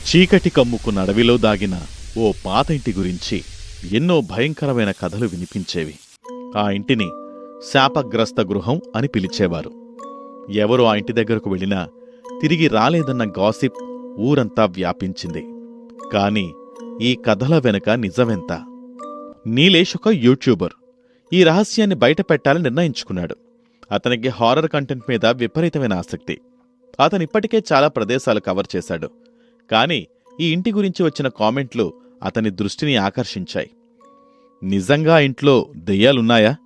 చీకటి కమ్ముకు నడవిలో దాగిన ఓ పాత ఇంటి గురించి ఎన్నో భయంకరమైన కథలు వినిపించేవి. ఆ ఇంటిని శాపగ్రస్త గృహం అని పిలిచేవారు. ఎవరు ఆ ఇంటి దగ్గరకు వెళ్ళినా తిరిగి రాలేదన్న గాసిప్ ఊరంతా వ్యాపించింది. కాని ఈ కథల వెనుక నిజమెంత? నీలేష్ ఒక యూట్యూబర్ ఈ రహస్యాన్ని బయట పెట్టాలని నిర్ణయించుకున్నాడు. అతనికి హారర్ కంటెంట్ మీద విపరీతమైన ఆసక్తి. అతనిప్పటికే చాలా ప్రదేశాలు కవర్ చేశాడు. కాని ఈ ఇంటి గురించి వచ్చిన కామెంట్లు అతని దృష్టిని ఆకర్షించాయి. నిజంగా ఇంట్లో దెయ్యాలున్నాయా?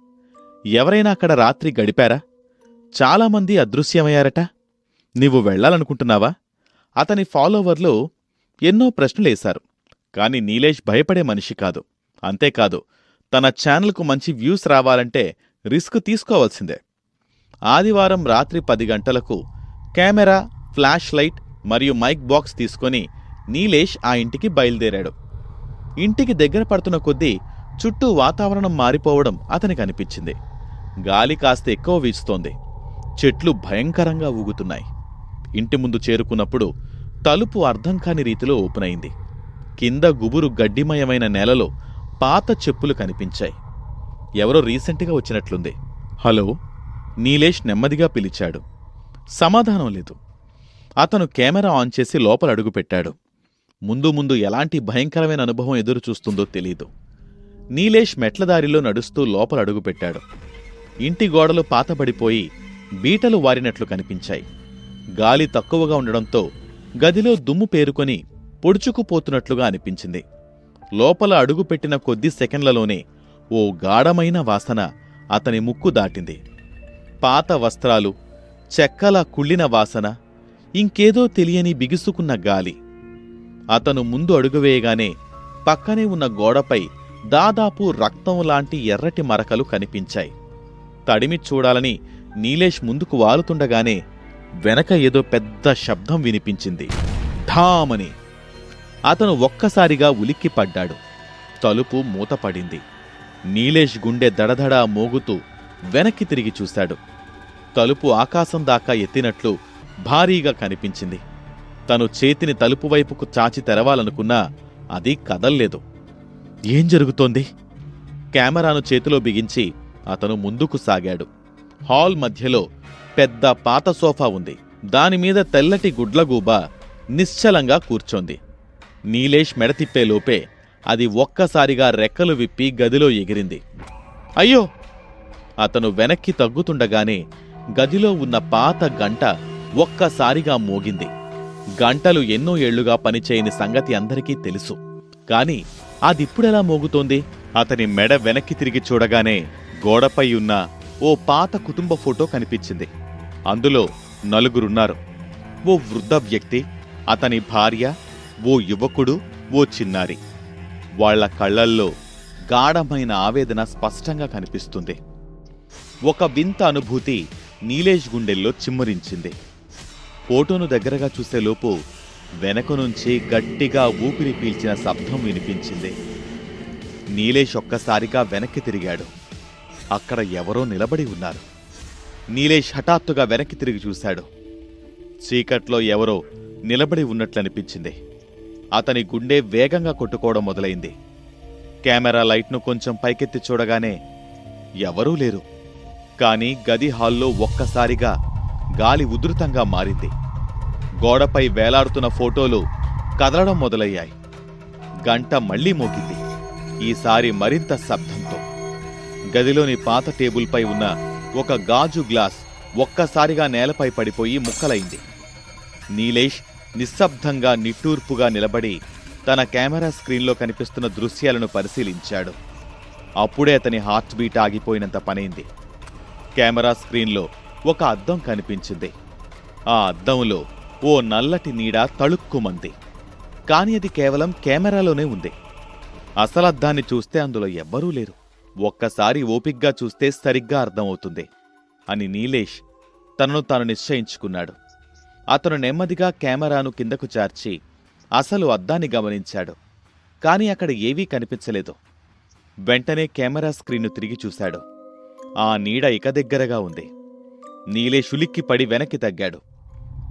ఎవరైనా అక్కడ రాత్రి గడిపారా? చాలామంది అదృశ్యమయ్యారట. నీవు వెళ్ళాలనుకుంటున్నావా? అతని ఫాలోవర్లు ఎన్నో ప్రశ్నలేశారు. కాని నీలేష్ భయపడే మనిషి కాదు. అంతేకాదు తన ఛానల్కు మంచి వ్యూస్ రావాలంటే రిస్క్ తీసుకోవాల్సిందే. ఆదివారం రాత్రి పది గంటలకు కెమెరా ఫ్లాష్ లైట్ మరియు మైక్ బాక్స్ తీసుకొని నీలేష్ ఆ ఇంటికి బయలుదేరాడు. ఇంటికి దగ్గర పడుతున్న కొద్దీ చుట్టూ వాతావరణం మారిపోవడం అతనికి అనిపించింది. గాలి కాస్త ఎక్కువ వీస్తోంది. చెట్లు భయంకరంగా ఊగుతున్నాయి. ఇంటి ముందు చేరుకున్నప్పుడు తలుపు అర్థం కాని రీతిలో ఓపెన్ అయింది. కింద గుబురు గడ్డిమయమైన నేలలో పాత చెప్పులు కనిపించాయి. ఎవరో రీసెంట్గా వచ్చినట్లుంది. హలో? నీలేష్ నెమ్మదిగా పిలిచాడు. సమాధానం లేదు. అతను కెమెరా ఆన్ చేసి లోపల అడుగుపెట్టాడు ముందు ముందు ఎలాంటి భయంకరమైన అనుభవం ఎదురు చూస్తుందో తెలీదు. నీలేష్ మెట్లదారిలో నడుస్తూ లోపల అడుగుపెట్టాడు ఇంటి గోడలు పాతబడిపోయి బీటలు వారినట్లు కనిపించాయి. గాలి తక్కువగా ఉండడంతో గదిలో దుమ్ము పేరుకొని పొడుచుకుపోతున్నట్లుగా అనిపించింది. లోపల అడుగుపెట్టిన కొద్ది సెకండ్లలోనే ఓ గాఢమైన వాసన అతని ముక్కు దాటింది. పాత వస్త్రాలు చెక్కల కుళ్ళిన వాసన ఇంకేదో తెలియని బిగుసుకున్న గాలి. అతను ముందు అడుగువేయగానే పక్కనే ఉన్న గోడపై దాదాపు రక్తం లాంటి ఎర్రటి మరకలు కనిపించాయి. తడిమి చూడాలని నీలేష్ ముందుకు వాలుతుండగానే వెనక ఏదో పెద్ద శబ్దం వినిపించింది. ఠామని అతను ఒక్కసారిగా ఉలిక్కి పడ్డాడు. తలుపు మూతపడింది నీలేష్ గుండె దడదడా మోగుతూ వెనక్కి తిరిగి చూశాడు. తలుపు ఆకాశం దాకా ఎత్తినట్లు భారీగా కనిపించింది. తను చేతిని తలుపు వైపుకు చాచి తెరవాలనుకున్నా అది కదల్లేదు. ఏం జరుగుతోంది? కెమెరాను చేతిలో బిగించి అతను ముందుకు సాగాడు. హాల్ మధ్యలో పెద్ద పాత సోఫా ఉంది. దానిమీద తెల్లటి గుడ్లగూబ నిశ్చలంగా కూర్చోంది. నీలేష్ మెడతిప్పేలోపే అది ఒక్కసారిగా రెక్కలు విప్పి గదిలో ఎగిరింది. అయ్యో! అతను వెనక్కి తగ్గుతుండగానే గదిలో ఉన్న పాత గంట ఒక్కసారిగా మోగింది. గంటలు ఎన్నో ఏళ్ళుగా పనిచేయని సంగతి అందరికీ తెలుసు. కాని అదిప్పుడెలా మోగుతోంది? అతని మెడ వెనక్కి తిరిగి చూడగానే గోడపై ఉన్న ఓ పాత కుటుంబ ఫోటో కనిపించింది. అందులో నలుగురున్నారు. ఓ వృద్ధ వ్యక్తి అతని భార్య ఓ యువకుడు ఓ చిన్నారి. వాళ్ళ కళ్ళల్లో గాఢమైన ఆవేదన స్పష్టంగా కనిపిస్తుంది. ఒక వింత అనుభూతి నీలేష్ గుండెల్లో చిమ్మరించింది. ఫోటోను దగ్గరగా చూసేలోపు వెనక నుంచి గట్టిగా ఊపిరి పీల్చిన శబ్దం వినిపించింది. నీలేష్ ఒక్కసారిగా వెనక్కి తిరిగాడు. అక్కడ ఎవరో నిలబడి ఉన్నారు. నీలేష్ హఠాత్తుగా వెనక్కి తిరిగి చూశాడు. చీకట్లో ఎవరో నిలబడి ఉన్నట్లనిపించింది. అతని గుండె వేగంగా కొట్టుకోవడం మొదలైంది. కెమెరా లైట్ను కొంచెం పైకెత్తి చూడగానే ఎవరూ లేరు. కాని గది హాల్లో ఒక్కసారిగా గాలి ఉధృతంగా మారింది. గోడపై వేలాడుతున్న ఫోటోలు కదలడం మొదలయ్యాయి. గంట మళ్ళీ మోగింది. ఈసారి మరింత శబ్దంతో. గదిలోని పాత టేబుల్పై ఉన్న ఒక గాజు గ్లాస్ ఒక్కసారిగా నేలపై పడిపోయి ముక్కలైంది. నీలేష్ నిశ్శబ్దంగా నిట్టూర్పుగా నిలబడి తన కెమెరా స్క్రీన్లో కనిపిస్తున్న దృశ్యాలను పరిశీలించాడు. అప్పుడే అతని హార్ట్ బీట్ ఆగిపోయినంత పనైంది. కెమెరా స్క్రీన్లో ఒక అద్దం కనిపించింది. ఆ అద్దంలో ఓ నల్లటి నీడ తళుక్కుమంది. కాని అది కేవలం కెమెరాలోనే ఉంది. అసలద్దాన్ని చూస్తే అందులో ఎవ్వరూ లేరు. ఒక్కసారి ఓపిగ్గా చూస్తే సరిగ్గా అర్థమవుతుంది అని నీలేష్ తనను తాను నిశ్చయించుకున్నాడు. అతను నెమ్మదిగా కెమెరాను కిందకు చార్చి అసలు అద్దాన్ని గమనించాడు. కాని అక్కడ ఏవీ కనిపించలేదు. వెంటనే కెమెరా స్క్రీన్ను తిరిగి చూశాడు. ఆ నీడ ఇక దగ్గరగా ఉంది. నీలేష్ పడి వెనక్కి తగ్గాడు.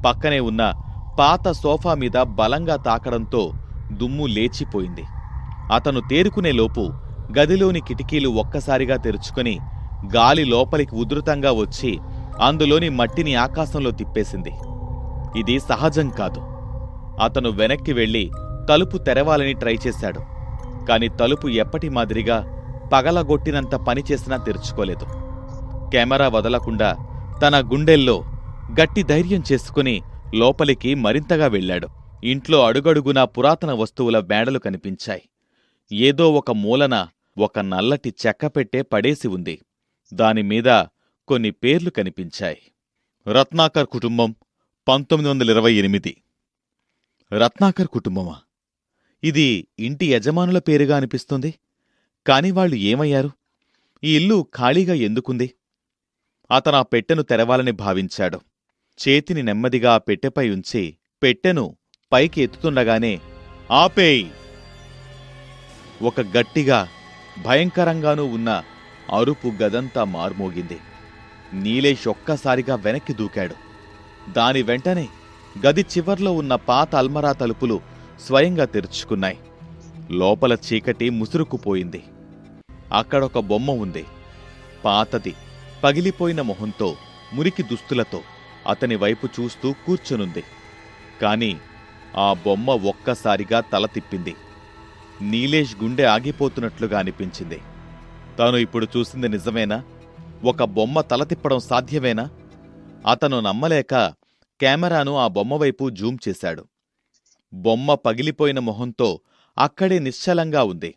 పక్కనే ఉన్న పాత సోఫా మీద బలంగా తాకడంతో దుమ్ము లేచిపోయింది. అతను తేరుకునే లోపు గదిలోని కిటికీలు ఒక్కసారిగా తెరుచుకొని గాలి లోపలికి ఉధృతంగా వచ్చి అందులోని మట్టిని ఆకాశంలో తిప్పేసింది. ఇది సహజం కాదు. అతను వెనక్కి వెళ్ళి తలుపు తెరవాలని ట్రై చేశాడు. కాని తలుపు ఎప్పటి మాదిరిగా పగలగొట్టినంత పనిచేసినా తెరుచుకోలేదు. కెమెరా వదలకుండా తన గుండెల్లో గట్టి ధైర్యం చేసుకుని లోపలికి మరింతగా వెళ్ళాడు. ఇంట్లో అడుగడుగునా పురాతన వస్తువుల మేడలు కనిపించాయి. ఏదో ఒక మూలన ఒక నల్లటి చెక్కపెట్టే పడేసి ఉంది. దానిమీద కొన్ని పేర్లు కనిపించాయి. రత్నాకర్ కుటుంబం పంతొమ్మిది వందల ఇరవై ఎనిమిది. రత్నాకర్ కుటుంబమా? ఇది ఇంటి యజమానుల పేరుగా అనిపిస్తుంది. కాని వాళ్ళు ఏమయ్యారు? ఈ ఇల్లు ఖాళీగా ఎందుకుంది? అతను ఆ పెట్టెను తెరవాలని భావించాడు. చేతిని నెమ్మదిగా ఆ పెట్టెపై ఉంచి పెట్టెను పైకి ఎత్తుతుండగానే ఆపేయ్! ఒక గట్టిగా భయంకరంగానూ ఉన్న అరుపు గదంతా మార్మోగింది. నీలేష్ ఒక్కసారిగా వెనక్కి దూకాడు. దాని వెంటనే గది చివర్లో ఉన్న పాత అల్మరా తలుపులు స్వయంగా తెరుచుకున్నాయి. లోపల చీకటి ముసురుకుపోయింది. అక్కడొక బొమ్మ ఉంది. పాతది. పగిలిపోయిన మొహంతో మురికి దుస్తులతో అతని వైపు చూస్తూ కూర్చునుంది. కాని ఆ బొమ్మ ఒక్కసారిగా తల తిప్పింది. నీలేష్ గుండె ఆగిపోతున్నట్లుగా అనిపించింది. తాను ఇప్పుడు చూసింది నిజమేనా? ఒక బొమ్మ తల తిప్పడం సాధ్యమేనా? అతను నమ్మలేక కెమెరాను ఆ బొమ్మ వైపు జూమ్ చేశాడు. బొమ్మ పగిలిపోయిన మొహంతో అక్కడే నిశ్చలంగా ఉంది.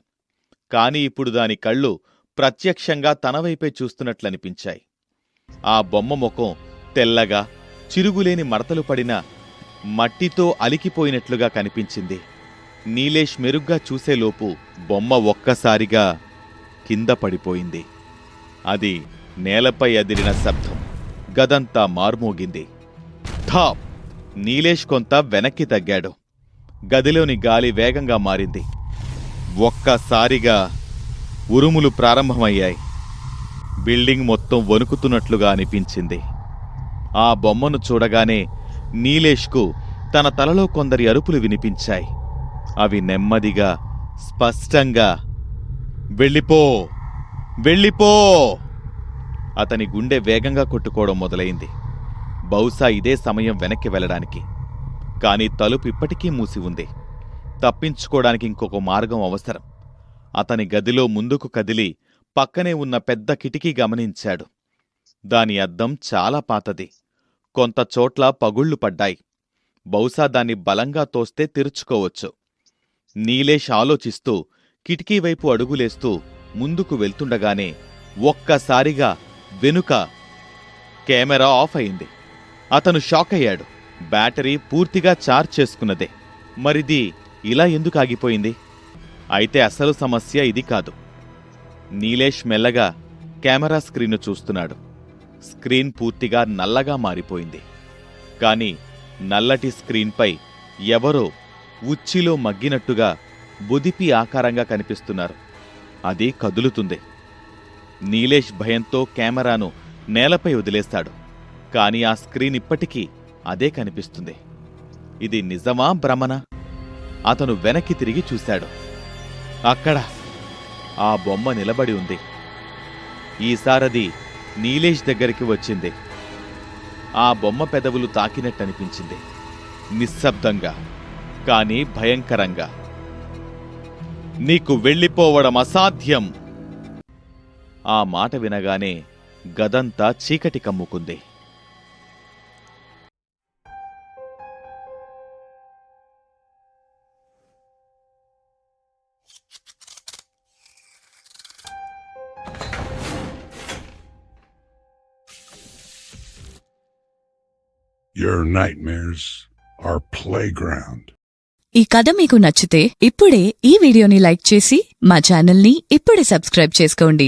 కాని ఇప్పుడు దాని కళ్ళు ప్రత్యక్షంగా తన వైపే చూస్తున్నట్లనిపించాయి. ఆ బొమ్మ ముఖం తెల్లగా చిరుగులేని మడతలు పడిన మట్టితో అలికిపోయినట్లుగా కనిపించింది. నీలేష్ మెరుగ్గా చూసేలోపు బొమ్మ ఒక్కసారిగా కింద పడిపోయింది. అది నేలపై అదిరిన శబ్దం. గదంతా మార్మోగింది. థా నీలేష్ కొంత వెనక్కి తగ్గాడు. గదిలోని గాలి వేగంగా మారింది. ఒక్కసారిగా ఉరుములు ప్రారంభమయ్యాయి. బిల్డింగ్ మొత్తం వణుకుతున్నట్లుగా అనిపించింది. ఆ బొమ్మను చూడగానే నీలేష్కు తన తలలో కొందరి అరుపులు వినిపించాయి. అవి నెమ్మదిగా స్పష్టంగా వెళ్ళిపో వెళ్ళిపో! అతని గుండె వేగంగా కొట్టుకోవడం మొదలైంది. బహుశా ఇదే సమయం వెనక్కి వెళ్ళడానికి. కాని తలుపు ఇప్పటికీ మూసి ఉంది. తప్పించుకోవడానికి ఇంకొక మార్గం అవసరం. అతని గదిలో ముందుకు కదిలి పక్కనే ఉన్న పెద్ద కిటికీ గమనించాడు. దాని అద్దం చాలా పాతది. కొంత చోట్ల పగుళ్ళు పడ్డాయి. బహుశా దాన్ని బలంగా తోస్తే తెరుచుకోవచ్చు. నీలేష్ ఆలోచిస్తూ కిటికీ వైపు అడుగులేస్తూ ముందుకు వెళ్తుండగానే ఒక్కసారిగా వెనుక కెమెరా ఆఫ్ అయింది. అతను షాక్ అయ్యాడు. బ్యాటరీ పూర్తిగా చార్జ్ చేసుకున్నదే. మరిది ఇలా ఎందుకు ఆగిపోయింది? అయితే అసలు సమస్య ఇది కాదు. నీలేష్ మెల్లగా కెమెరా స్క్రీన్ను చూస్తున్నాడు. స్క్రీన్ పూర్తిగా నల్లగా మారిపోయింది. కాని నల్లటి స్క్రీన్పై ఎవరో ఉచ్చిలో మగ్గినట్టుగా బుదిపి ఆకారంగా కనిపిస్తున్నారు. అది కదులుతుంది. నీలేష్ భయంతో కెమెరాను నేలపై వదిలేస్తాడు. కాని ఆ స్క్రీన్ ఇప్పటికీ అదే కనిపిస్తుంది. ఇది నిజమా భ్రమణ అతను వెనక్కి తిరిగి చూశాడు. అక్కడ ఆ బొమ్మ నిలబడి ఉంది. ఈసారది నీలేష్ దగ్గరికి వచ్చింది. ఆ బొమ్మ పెదవులు తాకినట్టనిపించింది. నిశ్శబ్దంగా కానీ భయంకరంగా. నీకు వెళ్ళిపోవడం అసాధ్యం. ఆ మాట వినగానే గదంతా చీకటి కమ్ముకుంది. Your nightmares are playground. ఈ కథ మీకు నచ్చితే ఇప్పుడే ఈ వీడియోని లైక్ చేసి మా ఛానల్ని ఇప్పుడే సబ్స్క్రైబ్ చేసుకోండి